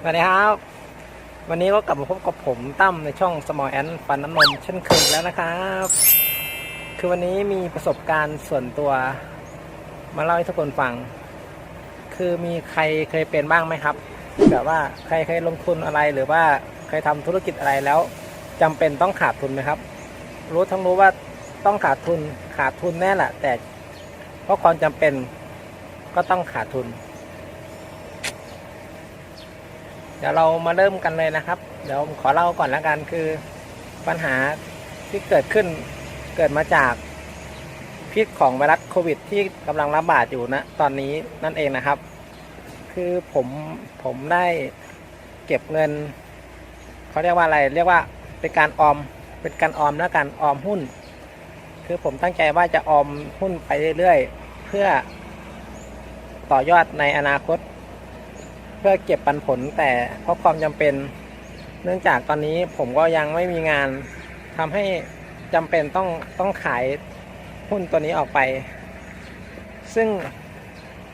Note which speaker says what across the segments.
Speaker 1: สวัสดีครับ วันนี้ก็กลับมาพบกับผมตั้มในช่อง Small Ant ฟันน้ำนมเช่นเคยแล้วนะครับ คือวันนี้มีประสบการณ์ส่วนตัวมาเล่าให้ทุกคนฟัง คือมีใครเคยเป็นบ้างไหมครับ แบบว่าใครเคยลงทุนอะไรหรือว่าเคยทำธุรกิจอะไรแล้วจำเป็นต้องขาดทุนไหมครับ รู้ทั้งรู้ว่าต้องขาดทุนขาดทุนแน่แหละแต่เพราะความจำเป็นก็ต้องขาดทุน เดี๋ยวเรามาเริ่มกันเลยนะครับ เดี๋ยวขอเล่าก่อนล้วกันคือปัญหาที่เกิดขึ้นเกิดมาจากพิษของไวรัสโควิด ที่กำลังระบาดอยู่นะตอนนี้นั่นเองนะครับ คือผมผมได้เก็บเงินเขาเรียกว่าอะไร เรียกว่าเป็นการออมเป็นการออมและการออมหุ้น คือผมตั้งใจว่าจะออมหุ้นไปเรื่อยๆ เพื่อต่อยอดในอนาคต เพื่อเก็บปันผลแต่เพราะความจำเป็น เนื่องจากตอนนี้ผมก็ยังไม่มีงานทำให้จำเป็นต้องต้องขายหุ้นตัวนี้ออกไป ซึ่ง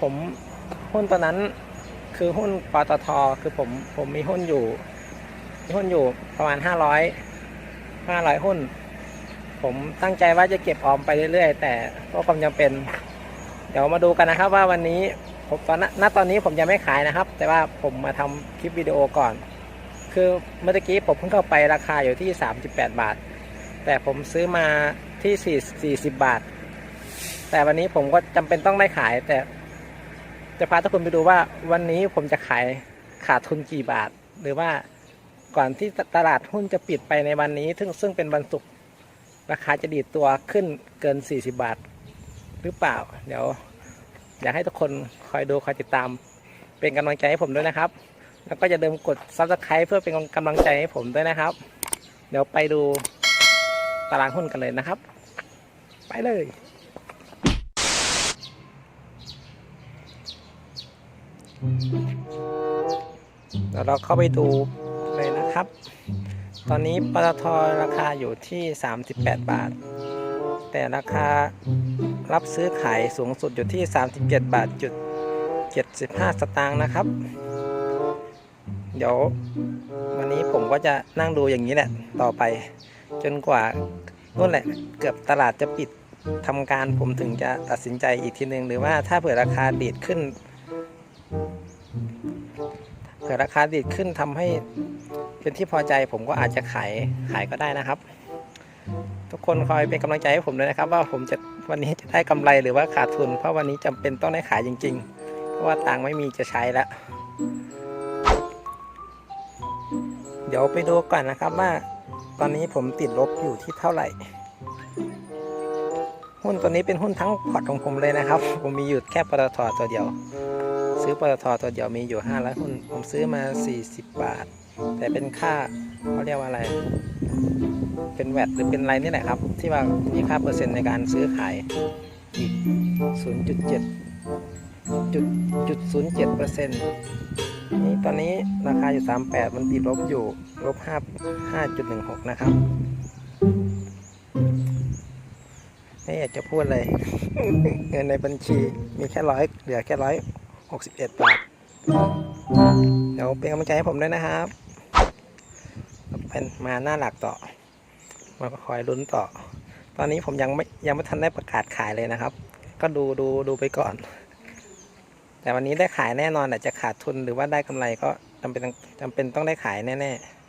Speaker 1: ผมหุ้นตัวนั้นคือหุ้นปตทคือผมผมมีหุ้นอยู่มีหุ้นอยู่ประมาณ 500 500 หุ้น ผมตั้งใจว่าจะเก็บออมไปเรื่อยๆ แต่เพราะความจำเป็น เดี๋ยวมาดูกันนะครับว่าวันนี้ ผมตอนนณตอนนี้ผมยังไม่ขายนะครับ แต่ว่าผมมาทำคลิปวิดีโอก่อน คือเมื่อกี้ผมเพิ่งเข้าไปราคาอยู่ที่ 38 บาท แต่ผมซื้อมาที่4 40 บาท แต่วันนี้ผมก็จำเป็นต้องได้ขายแต่ จะพาทุกคนไปดูว่าวันนี้ผมจะขายขาดทุนกี่บาท หรือว่าก่อนที่ตลาดหุ้นจะปิดไปในวันนี้ ซึ่งซึ่งเป็นวันศุกร์ราคาจะดีดตัวขึ้นเกิน 40 บาท หรือเปล่า เดี๋ยว อยากให้ทุกคนคอยดูคอยติดตาม เป็นกำลังใจให้ผมด้วยนะครับ แล้วก็อย่าลืมกด subscribe เพื่อเป็นกำลังใจให้ผมด้วยนะครับ เดี๋ยวไปดูตารางหุ้นกันเลยนะครับ ไปเลยเดี๋ยวเราเข้าไปดูเลยนะครับ ตอนนี้ปตทราคาอยู่ที่ 38 บาท แต่ราคารับซื้อขายสูงสุดอยู่ที่ 37 บาทจุด75 สตางค์นะครับ เดี๋ยววันนี้ผมก็จะนั่งดูอย่างนี้แหละ ต่อไป จนกว่านู่นแหละเกือบตลาดจะปิดทำการผมถึงจะตัดสินใจอีกทีนึงหรือว่าถ้าเผื่อราคาดีดขึ้นเผื่อราคาดีดขึ้นทำให้เป็นที่พอใจผมก็อาจจะขายขายก็ได้นะครับ ทุกคนคอยเป็นกำลังใจให้ผมด้วยนะครับ ว่าผมจะวันนี้จะได้กำไรหรือว่าขาดทุน เพราะวันนี้จำเป็นต้องได้ขายจริง ๆ เพราะว่าตังค์ไม่มีจะใช้แล้ว เดี๋ยวไปดูก่อนนะครับว่า ตอนนี้ผมติดลบอยู่ที่เท่าไหร่ หุ้นตัวนี้เป็นหุ้นทั้งพอร์ตของผมเลยนะครับ ผมมีอยู่แค่ปตทตัวเดียว ซื้อปตทตัวเดียวมีอยู่500หุ้น ผมซื้อมา 40 บาท แต่เป็นค่าเขาเรียกว่าอะไร เป็นแวดหรือเป็นอะไรนี่แหละครับ ที่ว่ามีค่าเปอร์เซ็นต์ในการซื้อขายอีก 0.7จุดจุด07เปอร์เซ็นต์นี่ตอนนี้ราคาอยู่38มันติดลบอยู่ลบ5 5.16นะครับไม่อยากจะพูดเลย เงินในบัญชีมีแค่ร้อยเหลือแค่ร้อยหกสิบเอ็ดบาทเดี๋ยวเป็นกำลังใจให้ผมด้วยนะครับเป็นมาหน้าหลักต่อ มาคอยลุ้นต่อ ตอนนี้ผมยังไม่ยังไม่ทันได้ประกาศขายเลยนะครับ ก็ดูดูดูไปก่อน แต่วันนี้ได้ขายแน่นอนแต่จะขาดทุนหรือว่าได้กำไรก็จำเป็นจำเป็นต้องได้ขายแน่ๆ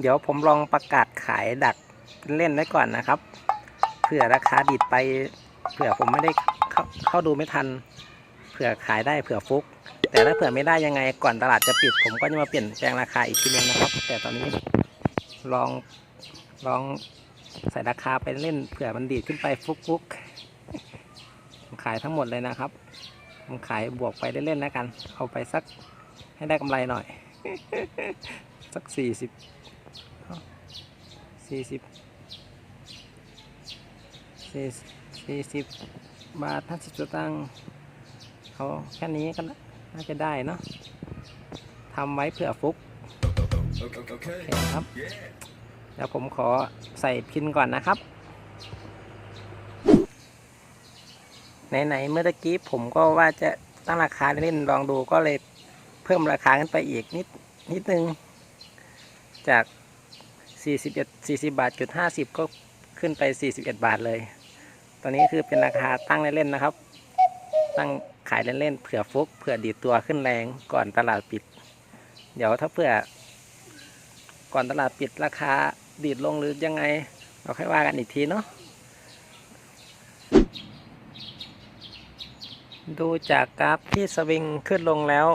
Speaker 1: เดี๋ยวผมลองประกาศขายดักเล่นไว้ก่อนนะครับเผื่อราคาดีดไปเผื่อผมไม่ได้เข้าเข้าดูไม่ทัน เผื่อขายได้เผื่อฟุก แต่ถ้าเผื่อไม่ได้ยังไงก่อนตลาดจะปิด ผมก็จะมาเปลี่ยนแปลงราคาอีกทีนึงนะครับ แต่ตอนนี้ลองลองใส่ราคาไปเล่นเผื่อมันดีดขึ้นไปฟุกฟุกผมขายทั้งหมดเลยนะครับผมขายบวกไปเล่นๆแล้วกัน เอาไปสักให้ได้กำไรหน่อย สักสี่สิบสี่สิบสี่สิบบาทห้าสิบตางค์เขาแค่นี้ก็น่าจะได้เนาะทำไว้เผื่อฟุกโอเคครับเดี๋ยวผมขอใส่พินก่อนนะครับไหนๆเมื่อกี้ผมก็ว่าจะตั้งราคาเล่นลองดูก็เลยเพิ่มราคาขึ้นไปอีกนิดนิดนึง จาก 41 40 บาทจุด50 ก็ขึ้นไป 41 บาทเลย ตอนนี้คือเป็นราคาตั้งเล่นๆนะครับ ตั้ง ขายเล่นๆเผื่อฟุกเผื่อดีตัวขึ้นแรงก่อนตลาดปิด เดี๋ยวถ้าเผื่อ ก่อนตลาดปิดราคาดีดลงหรือยังไง เราค่อยว่ากันอีกทีเนาะดูจากกราฟที่สวิงขึ้นลงแล้ว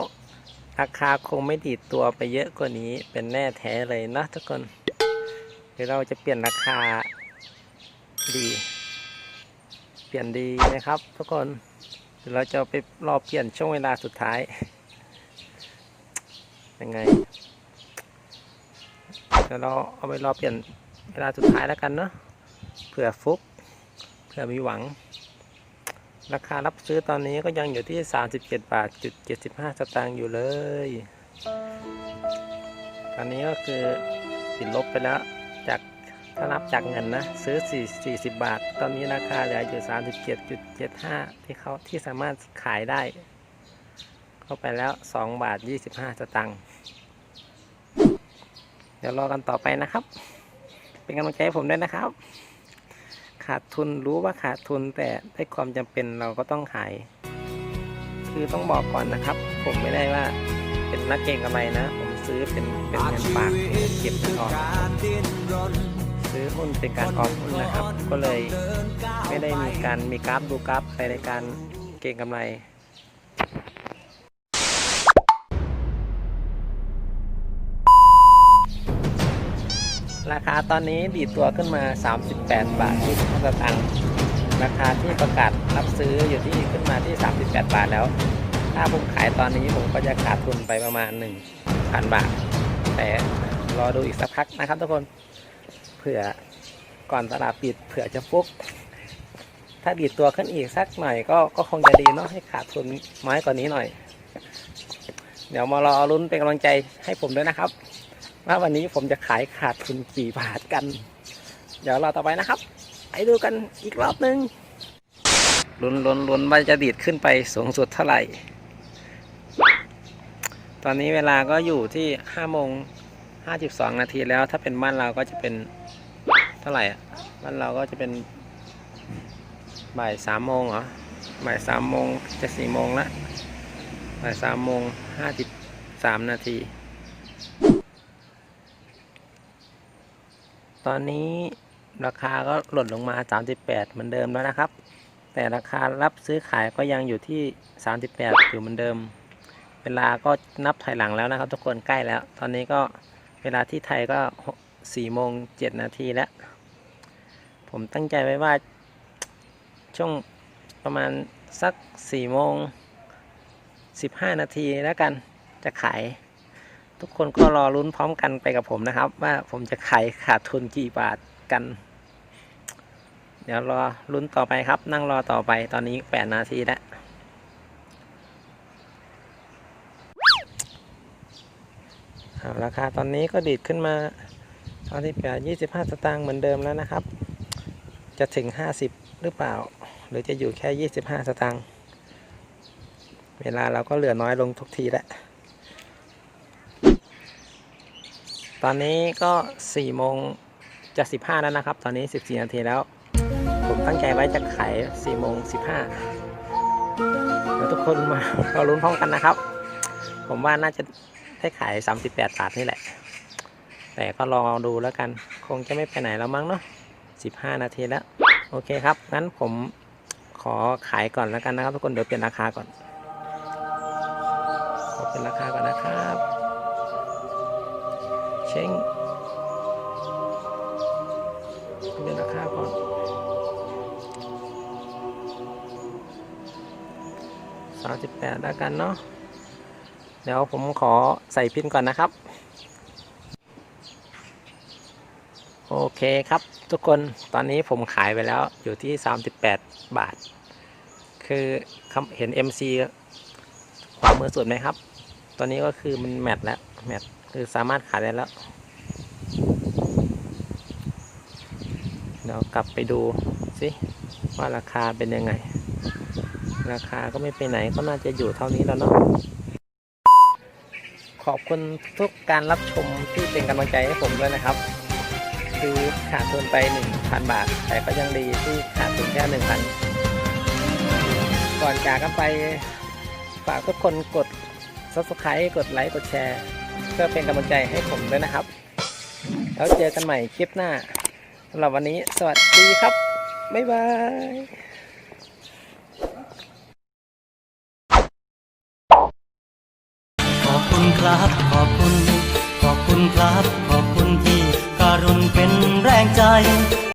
Speaker 1: ราคาคงไม่ดีดตัวไปเยอะกว่านี้เป็นแน่แท้เลยนะทุกคนเดี๋ยวเราจะเปลี่ยนราคาดี เปลี่ยนดีนะครับทุกคน เราจะไปรอเปลี่ยนช่วงเวลาสุดท้าย ยังไงเดี๋ยวเราเอาไปรอเปลี่ยนเวลาสุดท้ายแล้วกันเนาะเผื่อฟุกเผื่อมีหวัง ราคารับซื้อตอนนี้ก็ยังอยู่ที่ 37 บาทจุด75 สตางค์อยู่เลย ตอนนี้ก็คือติดลบไปแล้วจาก ถ้านับจากเงินนะ ซื้อ 4 40 บาท ตอนนี้ราคาเหลืออยู่ 37.75 ที่เขาที่สามารถขายได้ เข้าไปแล้ว 2 บาท 25สตางค์เดี๋ยวรอกันต่อไปนะครับ เป็นกำลังใจให้ผมด้วยนะครับ ขาดทุนรู้ว่าขาดทุนแต่ด้วยความจำเป็นเราก็ต้องขาย คือต้องบอกก่อนนะครับ ผมไม่ได้ว่าเป็นนักเก็งกำไรนะ ผมซื้อเป็นเป็นเงินฝากเก็บเงินออม อหุ้นเป็นการออมหุ้นนะครับ ก็เลยไม่ได้มีการมีกราฟดูกราฟไปในการเก็งกำไรราคาตอนนี้ดีดตัวขึ้นมา 38 บาท25สตางค์ราคาที่ประกาศรับซื้ออยู่ที่ขึ้นมาที่ 38 บาทแล้ว ถ้าผมขายตอนนี้ผมก็จะขาดทุนไปประมาณ 1,000 บาท แต่รอดูอีกสักพักนะครับทุกคนเผื่อก่อนตลาดปิดเผื่อจะฟุก ถ้าดีดตัวขึ้นอีกสักหน่อยก็ก็คงจะดีเนาะให้ขาดทุนน้กว่านี้หน่อย เดี๋ยวมารอลุ้นเป็นกำลังใจให้ผมด้วยนะครับ ว่าวันนี้ผมจะขายขาดทุนกี่บาทกัน เดี๋ยวราต่อไปนะครับ ไปดูกันอีกรอบนึงลุ้นลุ้นลุ้นว่าจะดีดขึ้นไปสูงสุดเท่าไหร่ ตอนนี้เวลาก็อยู่ที่ห้าโมงห้าสิบสองนาทีแล้ว ถ้าเป็นบ้านเราก็จะเป็น ท่าไหร่อะบ้านเราก็จะเป็นบ่ายสามโมงเหรอบ่ายสามโมงจะสี่โมงละบ่ายสามโมงห้าสิบสามนาที ตอนนี้ราคาก็หล่นลงมา 38 เหมือนเดิมแล้วนะครับ แต่ราคารับซื้อขายก็ยังอยู่ที่ 38 อยู่เหมือนเดิม เวลาก็นับถอยหลังแล้วนะครับ ทุกคนใกล้แล้ว ตอนนี้ก็เวลาที่ไทยก็4โมง7นาทีแล้ว ผมตั้งใจไว้ว่า ช่วงประมาณสัก4โมง15นาทีแล้วกันจะขาย ทุกคนก็รอลุ้นพร้อมกันไปกับผมนะครับ ว่าผมจะขายขาดทุนกี่บาทกัน เดี๋ยวรอลุ้นต่อไปครับ นั่งรอต่อไปตอนนี้แปดนาทีแล้วราคาตอนนี้ก็ดีดขึ้นมาตอนที่แปดยี่สิบห้าสตางค์เหมือนเดิมแล้วนะครับ จะถึงห้าสิบหรือเปล่า หรือจะอยู่แค่ยี่สิบห้าสตางค์เวลาเราก็เหลือน้อยลงทุกทีแล้วตอนนี้ก็4โมงจะ15 แล้วนะครับ ตอนนี้ 14 นาทีแล้ว ผมตั้งใจไว้จะขาย4โมง15แล้วทุกคนมาเราลุ้นพร้อมกันนะครับ ผมว่าน่าจะได้ขาย 38 บาทนี่แหละ แต่ก็รอดูแล้วกัน คงจะไม่ไปไหนแล้วมั้งเนาะ 15 นาทีแล้ว โอเคครับ งั้นผมขอขายก่อนแล้วกันนะครับ ทุกคนเดี๋ยวเปลี่ยนราคาก่อนขอเปลี่ยนราคาก่อนนะครับ เช้งเปลี่ยนราคาก่อนสามสิบแปดแล้วกันเนาะเดี๋ยวผมขอใส่พินก่อนนะครับ โอ เคครับทุกคนตอนนี้ผมขายไปแล้วอยู่ที่ 38 บาท คือเห็น MC ขวามือสุดไหมครับ ตอนนี้ก็คือมันแมทแล้วแมทคือสามารถขายได้แล้วเดี๋ยวกลับไปดูสิว่าราคาเป็นยังไง ราคาก็ไม่ไปไหนก็น่าจะอยู่เท่านี้แล้วเนาะขอบคุณทุกการรับชมที่เป็นกำลังใจให้ผมด้วยนะครับ คือขาดทุนไป 1,000 บาท แต่ก็ยังดีที่ขาดทุนแค่ 1,000 ก่อนจากกันไป ฝากทุกคนกด subscribe กดไลค์กดแชร์เพื่อเป็นกำลังใจให้ผมด้วยนะครับ แล้วเจอกันใหม่คลิปหน้าสำหรับวันนี้สวัสดีครับ บ๊ายบาย
Speaker 2: ขอบคุณครับ ขอบคุณ ขอบคุณครับ ขอบคุณที่การุณ เป็นแรงใจ